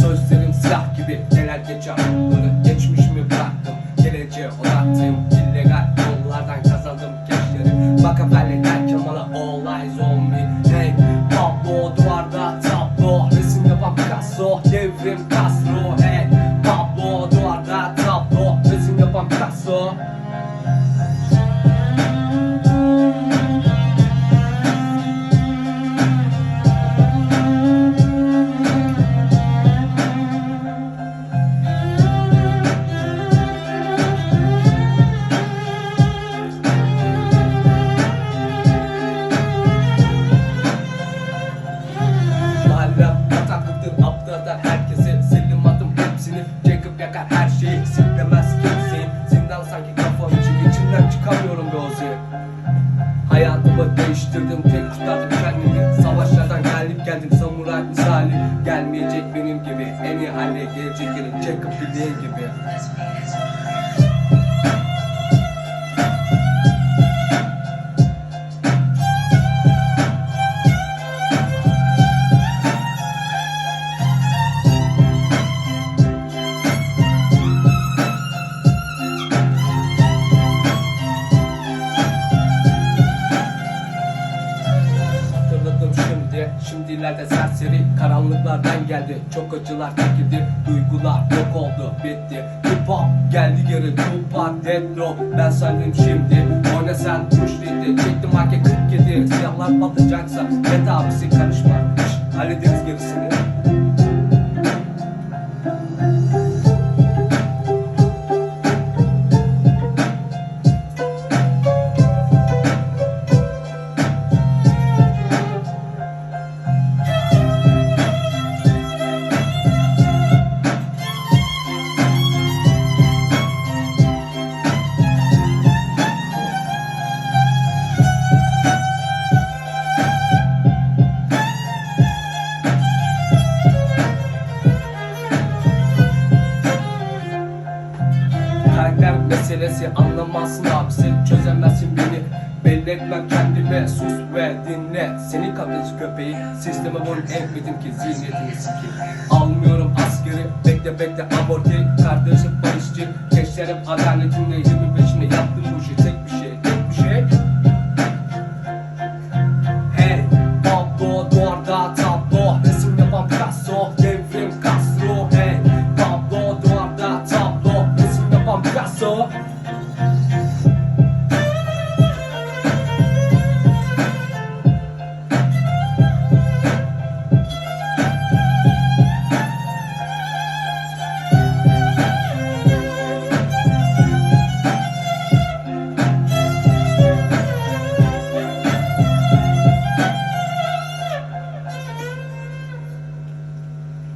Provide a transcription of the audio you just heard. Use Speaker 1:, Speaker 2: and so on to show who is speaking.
Speaker 1: Sözlerim silah gibi neler geçer? Bunu geçmiş mi bıraktım? Geleceğe odaklıyım. Aptallar herkesi Sildim adım hepsini Jacob yakar her şeyi Siklemez kimseyi. Zindan sanki kafam için içinden çıkamıyorum Ozi. Hayatımı değiştirdim tek kurtardım kendimi. Savaşlardan gelip geldim samuray misali. Gelmeyecek benim gibi en iyi haline gelecek yeri Jacob bildiğin gibi şimdilerde serseri Karanlıklardan geldi, çok acılar çekildi Duygular yok oldu, bitti. Hip hop geldi geri, Tupac, Death Row Ben sandım şimdi, oyna sen tuş dedi Çektim market 47, siyahlar patlayacaksa. Net abisi karışma, hallederiz gerisini meselesi. Anlamazsın abisi Çözemezsin beni. Belli etmem kendime. Sus ve dinle. Seni kafes köpeği. Sisteme vurun etmedim ki zihniyetini sikeyim. Almıyorum askeri. Bekle bekle aborti. Kardeşim barışçı. Gençlerim adaletimle 있어?